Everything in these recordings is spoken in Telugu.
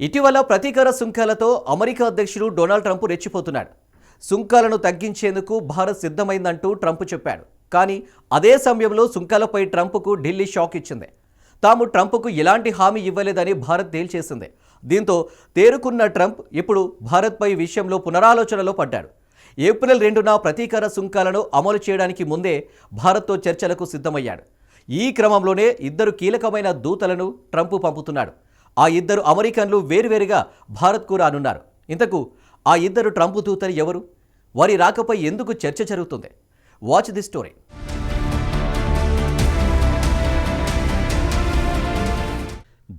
ఇటీవల ప్రతీకార సుంకాలతో అమెరికా అధ్యక్షుడు డొనాల్డ్ ట్రంప్ రెచ్చిపోతున్నాడు. సుంకాలను తగ్గించేందుకు భారత్ సిద్ధమైందంటూ ట్రంప్ చెప్పాడు. కానీ అదే సమయంలో సుంకాలపై ట్రంప్కు ఢిల్లీ షాక్ ఇచ్చింది. తాము ట్రంప్కు ఎలాంటి హామీ ఇవ్వలేదని భారత్ తేల్చేసింది. దీంతో తేరుకున్న ట్రంప్ ఇప్పుడు భారత్పై విషయంలో పునరాలోచనలో పడ్డాడు. ఏప్రిల్ రెండున ప్రతీకార సుంకాలను అమలు చేయడానికి ముందే భారత్తో చర్చలకు సిద్ధమయ్యాడు. ఈ క్రమంలోనే ఇద్దరు కీలకమైన దూతలను ట్రంప్ పంపుతున్నాడు. ఆ ఇద్దరు అమెరికన్లు వేరువేరుగా భారత్కు రానున్నారు. ఇంతకు ఆ ఇద్దరు ట్రంప్ దూతలు ఎవరు? వారి రాకపై ఎందుకు చర్చ జరుగుతుంది? వాచ్ ది స్టోరీ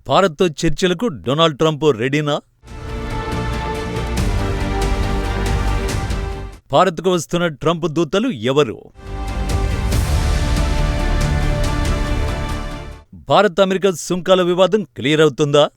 భారత్తో చర్చలకు డొనాల్డ్ ట్రంప్ రెడీనా? భారత్కు వస్తున్న ట్రంప్ దూతలు ఎవరు? భారత్ అమెరికా సుంకాల వివాదం క్లియర్ అవుతుందా?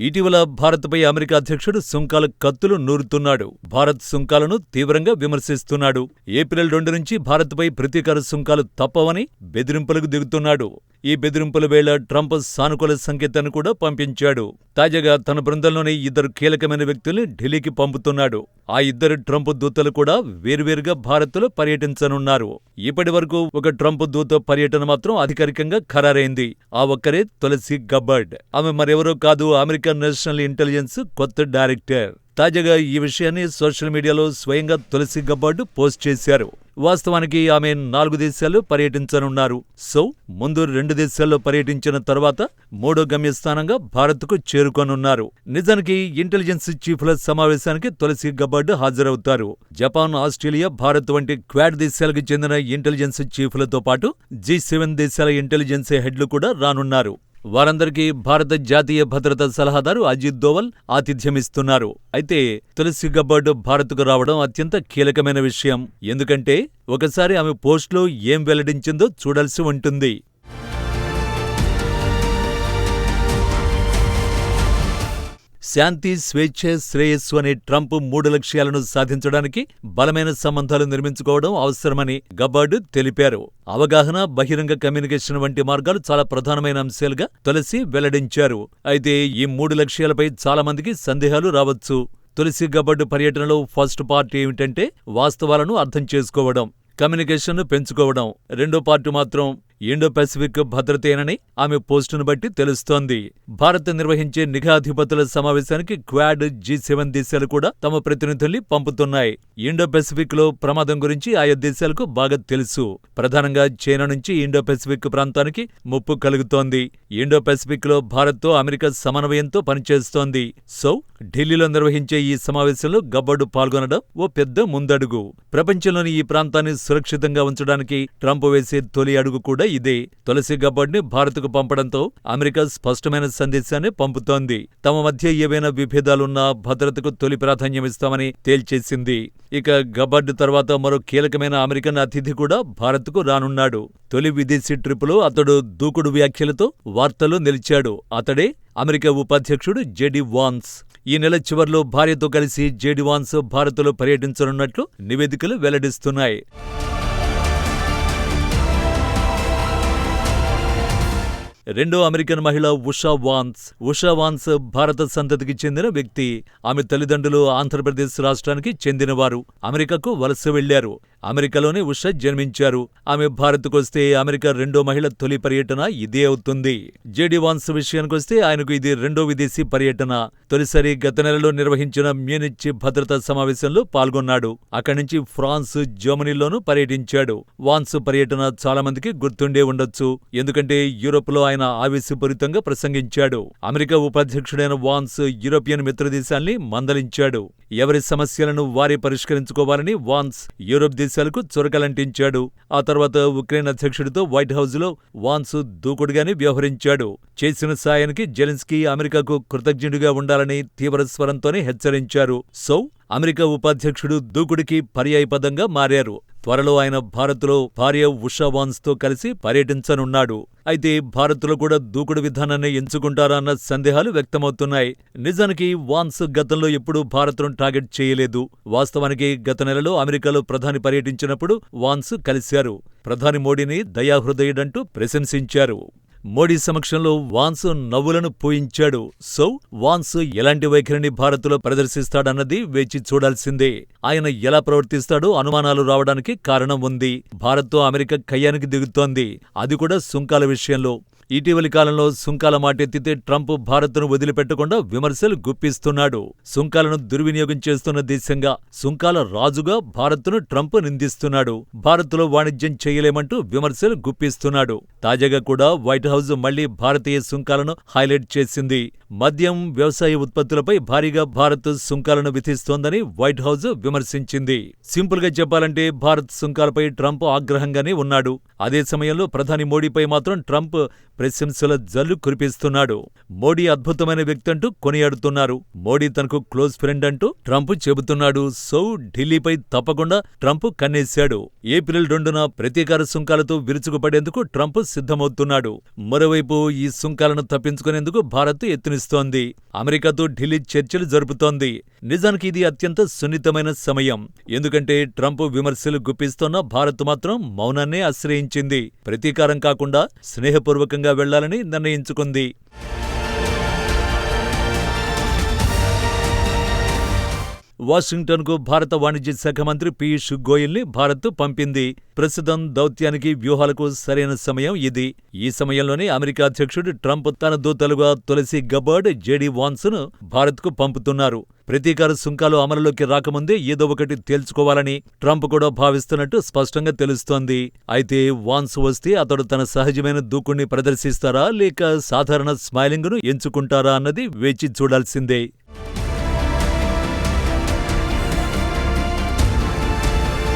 ఇటీవల భారత్పై అమెరికా అధ్యక్షుడు సుంకాల కత్తులు నూరుతున్నాడు. భారత్ సుంకాలను తీవ్రంగా విమర్శిస్తున్నాడు. ఏప్రిల్ రెండు నుంచి భారత్పై ప్రతీకార సుంకాలు తప్పవని బెదిరింపులకు దిగుతున్నాడు. ఈ బెదిరింపుల వేళ ట్రంప్ సానుకూల సంకేతాన్ని కూడా పంపించాడు. తాజాగా తన బృందంలోని ఇద్దరు కీలకమైన వ్యక్తుల్ని ఢిల్లీకి పంపుతున్నాడు. ఆ ఇద్దరు ట్రంప్ దూతలు కూడా వేర్వేరుగా భారత్లో పర్యటించనున్నారు. ఇప్పటి వరకు ఒక ట్రంప్ దూత పర్యటన మాత్రం అధికారికంగా ఖరారైంది. ఆ ఒక్కరే తులసి గబ్బర్డ్. ఆమె మరెవరో కాదు అమెరికన్ నేషనల్ ఇంటెలిజెన్స్ కొత్త డైరెక్టర్. తాజాగా ఈ విషయాన్ని సోషల్ మీడియాలో స్వయంగా తులసి గబ్బర్డ్ పోస్ట్ చేశారు. వాస్తవానికి ఆమె నాలుగు దేశాల్లో పర్యటించనున్నారు. సో ముందు రెండు దేశాల్లో పర్యటించిన తర్వాత మూడో గమ్యస్థానంగా భారత్కు చేరుకోనున్నారు. నిజానికి ఇంటెలిజెన్స్ చీఫ్ల సమావేశానికి తులసి గబ్బార్డు హాజరవుతారు. జపాన్ ఆస్ట్రేలియా భారత్ వంటి క్వాడ్ దేశాలకు చెందిన ఇంటెలిజెన్స్ చీఫ్లతో పాటు జీ సెవెన్ దేశాల ఇంటెలిజెన్స్ హెడ్లు కూడా రానున్నారు. వారందరికీ భారత జాతీయ భద్రతా సలహాదారు అజిత్ దోవల్ ఆతిథ్యమిస్తున్నారు. అయితే తులసి గబ్బర్డ్ భారత్కు రావడం అత్యంత కీలకమైన విషయం. ఎందుకంటే ఒకసారి ఆమె పోస్ట్లో ఏం వెల్లడించిందో చూడాల్సి ఉంటుంది. శాంతి స్వేచ్ఛ శ్రేయస్సు అనే ట్రంప్ మూడు లక్ష్యాలను సాధించడానికి బలమైన సంబంధాలు నిర్మించుకోవడం అవసరమని గబార్డ్ తెలిపారు. అవగాహన బహిరంగ కమ్యూనికేషన్ వంటి మార్గాలు చాలా ప్రధానమైన అంశాలుగా తులసి వెల్లడించారు. అయితే ఈ మూడు లక్ష్యాలపై చాలా మందికి సందేహాలు రావచ్చు. తులసి గబర్డ్ పర్యటనలో ఫస్ట్ పార్ట్ ఏమిటంటే వాస్తవాలను అర్థం చేసుకోవడం కమ్యూనికేషన్ను పెంచుకోవడం. రెండో పార్ట్ మాత్రం ఇండో పసిఫిక్ భద్రతేనని ఆమె పోస్టును బట్టి తెలుస్తోంది. భారత్ నిర్వహించే నిఘాధిపతుల సమావేశానికి క్వాడ్ జీ సెవెన్ దేశాలు కూడా తమ ప్రతినిధుల్ని పంపుతున్నాయి. ఇండో పెసిఫిక్లో ప్రమాదం గురించి ఆయా దేశాలకు బాగా తెలుసు. ప్రధానంగా చైనా నుంచి ఇండో పెసిఫిక్ ప్రాంతానికి ముప్పు కలుగుతోంది. ఇండో పెసిఫిక్లో భారత్తో అమెరికా సమన్వయంతో పనిచేస్తోంది. సో ఢిల్లీలో నిర్వహించే ఈ సమావేశంలో గబ్బర్డు పాల్గొనడం ఓ పెద్ద ముందడుగు. ప్రపంచంలోని ఈ ప్రాంతాన్ని సురక్షితంగా ఉంచడానికి ట్రంప్ వేసే తొలి అడుగు కూడా ఇదే. తులసి గబ్బర్డ్ని భారత్కు పంపడంతో అమెరికా స్పష్టమైన సందేశాన్ని పంపుతోంది. తమ మధ్య ఏవైనా విభేదాలున్నా భద్రతకు తొలి ప్రాధాన్యమిస్తామని తేల్చేసింది. ఇక గబ్బర్డ్ తర్వాత మరో కీలకమైన అమెరికన్ అతిథి కూడా భారత్కు రానున్నాడు. తొలి విదేశీ ట్రిప్పులో అతడు దూకుడు వ్యాఖ్యలతో వార్తలు నిలిచాడు. అతడే అమెరికా ఉపాధ్యక్షుడు జెడి వాన్స్. ఈ నెల చివర్లో భార్యతో కలిసి జేడివాన్స్ భారత్లో పర్యటించనున్నట్లు నివేదికలు వెల్లడిస్తున్నాయి. రెండో అమెరికన్ మహిళ ఉషా వాన్స్ ఉషా వాన్స్ భారత సంతతికి చెందిన వ్యక్తి. ఆమె తల్లిదండ్రులు ఆంధ్రప్రదేశ్ రాష్ట్రానికి చెందినవారు. అమెరికాకు వలస వెళ్ళారు అమెరికాలోనే ఉష జన్మించారు. ఆమె భారత్కొస్తే అమెరికా రెండో మహిళ తొలి పర్యటన ఇదే అవుతుంది. జేడి వాన్స్ విషయానికొస్తే ఆయనకు ఇది రెండో విదేశీ పర్యటన. తొలిసారి గత నెలలో నిర్వహించిన మ్యూనిచ్ భద్రతా సమావేశంలో పాల్గొన్నాడు. అక్కడి నుంచి ఫ్రాన్స్ జర్మనీలోనూ పర్యటించాడు. వాన్స్ పర్యటన చాలా మందికి గుర్తుండే ఉండొచ్చు. ఎందుకంటే యూరోప్లో ఆయన ఆవేశపూరితంగా ప్రసంగించాడు. అమెరికా ఉపాధ్యక్షుడైన వాన్స్ యూరోపియన్ మిత్రదేశాల్ని మందలించాడు. ఎవరి సమస్యలను వారే పరిష్కరించుకోవాలని వాన్స్ యూరోప్ దేశాలకు చురకలంటించాడు. ఆ తర్వాత ఉక్రెయిన్ అధ్యక్షుడితో వైట్ హౌస్లో వాన్స్ దూకుడుగానే వ్యవహరించాడు. చేసిన సాయానికి జెలెన్స్కీ అమెరికాకు కృతజ్ఞుడిగా ఉండాలని తీవ్ర స్వరంతోనే హెచ్చరించారు. సో అమెరికా ఉపాధ్యక్షుడు దూకుడికి పర్యాయపదంగా మారారు. త్వరలో ఆయన భారత్లో భార్య ఉషావాన్స్తో కలిసి పర్యటించనున్నాడు. అయితే భారత్లో కూడా దూకుడు విధానాన్ని ఎంచుకుంటారా అన్న సందేహాలు వ్యక్తమవుతున్నాయి. నిజానికి వాన్స్ గతంలో ఎప్పుడూ భారత్ను టార్గెట్ చేయలేదు. వాస్తవానికి గత నెలలో అమెరికాలో ప్రధాని పర్యటించినప్పుడు వాన్స్ కలిశారు. ప్రధాని మోడీని దయాహృదయుడంటూ ప్రశంసించారు. మోడీ సమక్షంలో వాన్స్ నవ్వులను పూయించాడు. సో వాన్స్ ఎలాంటి వైఖరిని భారత్లో ప్రదర్శిస్తాడన్నది వేచి చూడాల్సిందే. ఆయన ఎలా ప్రవర్తిస్తాడో అనుమానాలు రావడానికి కారణం ఉంది. భారత్తో అమెరికా కయ్యానికి దిగుతోంది. అది కూడా సుంకాల విషయంలో. ఇటీవలి కాలంలో సుంకాల మాటెత్తితే ట్రంప్ భారత్ను వదిలిపెట్టకుండా విమర్శలు గుప్పిస్తున్నాడు. సుంకాలను దుర్వినియోగం చేస్తున్న దేశంగా సుంకాల రాజుగా భారత్ను ట్రంప్ నిందిస్తున్నాడు. భారత్లో వాణిజ్యం చేయలేమంటూ విమర్శలు గుప్పిస్తున్నాడు. తాజాగా కూడా వైట్ హౌస్ మళ్ళీ భారతీయ సుంకాలను హైలైట్ చేసింది. మద్యం వ్యవసాయ ఉత్పత్తులపై భారీగా భారత్ సుంకాలను విధిస్తోందని వైట్ హౌస్ విమర్శించింది. సింపుల్గా చెప్పాలంటే భారత్ సుంకాలపై ట్రంప్ ఆగ్రహంగానే ఉన్నాడు. అదే సమయంలో ప్రధాని మోడీపై మాత్రం ట్రంప్ ప్రశంసల జల్లు కురిపిస్తున్నాడు. మోడీ అద్భుతమైన వ్యక్తి అంటూ కొనియాడుతున్నారు. మోడీ తనకు క్లోజ్ ఫ్రెండ్ అంటూ ట్రంప్ చెబుతున్నాడు. సో ఢిల్లీపై తప్పకుండా ట్రంప్ కన్నేశాడు. ఏప్రిల్ రెండున ప్రతీకార సుంకాలతో విరుచుకుపడేందుకు ట్రంప్ సిద్ధమవుతున్నాడు. మరోవైపు ఈ సుంకాలను తప్పించుకునేందుకు భారత్ యత్నిస్తోంది. అమెరికాతో ఢిల్లీ చర్చలు జరుపుతోంది. నిజానికి ఇది అత్యంత సున్నితమైన సమయం. ఎందుకంటే ట్రంప్ విమర్శలు గుప్పిస్తోన్న భారత్ మాత్రం మౌనాన్నే ఆశ్రయించింది. ప్రతీకారం కాకుండా స్నేహపూర్వకంగా వెళ్ళాలని నిర్ణయించుకుంది. వాషింగ్టన్కు భారత వాణిజ్య శాఖ మంత్రి పీయూష్ గోయల్ని భారత్ పంపింది. ప్రస్తుతం దౌత్యానికి వ్యూహాలకు సరైన సమయం ఇది. ఈ సమయంలోనే అమెరికా అధ్యక్షుడు ట్రంప్ తన దూతలుగా తులసి గబర్డ్ జేడీ వాన్స్ను భారత్కు పంపుతున్నారు. ప్రతీకార సుంకాలు అమలులోకి రాకముందే ఏదో ఒకటి తేల్చుకోవాలని ట్రంప్ కూడా భావిస్తున్నట్టు స్పష్టంగా తెలుస్తోంది. అయితే వాన్స్ వస్తే అతడు తన సహజమైన దూకుణ్ణి ప్రదర్శిస్తారా లేక సాధారణ స్మైలింగ్ను ఎంచుకుంటారా అన్నది వేచి చూడాల్సిందే.